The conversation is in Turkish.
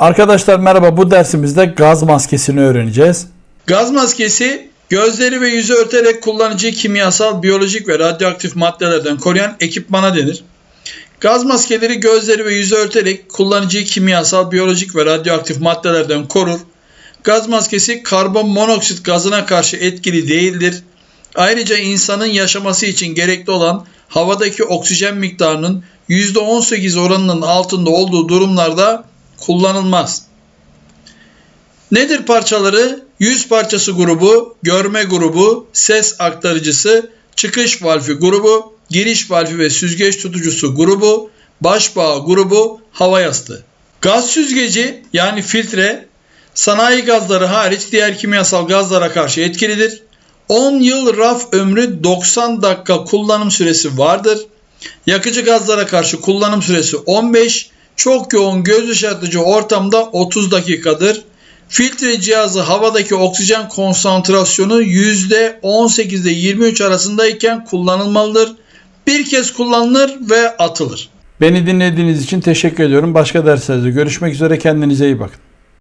Arkadaşlar merhaba bu dersimizde gaz maskesini öğreneceğiz. Gaz maskesi gözleri ve yüzü örterek kullanıcıyı kimyasal, biyolojik ve radyoaktif maddelerden koruyan ekipmana denir. Gaz maskeleri gözleri ve yüzü örterek kullanıcıyı kimyasal, biyolojik ve radyoaktif maddelerden korur. Gaz maskesi karbon monoksit gazına karşı etkili değildir. Ayrıca insanın yaşaması için gerekli olan havadaki oksijen miktarının %18 oranının altında olduğu durumlarda kullanılmaz. Nedir parçaları? Yüz parçası grubu, görme grubu, ses aktarıcısı, çıkış valfi grubu, giriş valfi ve süzgeç tutucusu grubu, başbağı grubu, hava yastığı. Gaz süzgeci yani filtre sanayi gazları hariç diğer kimyasal gazlara karşı etkilidir. 10 yıl raf ömrü 90 dakika kullanım süresi vardır. Yakıcı gazlara karşı kullanım süresi 15, çok yoğun göz ışıtıcı ortamda 30 dakikadır. Filtre cihazı havadaki oksijen konsantrasyonu %18 ile 23 arasındayken kullanılmalıdır. Bir kez kullanılır ve atılır. Beni dinlediğiniz için teşekkür ediyorum. Başka derslerde görüşmek üzere kendinize iyi bakın.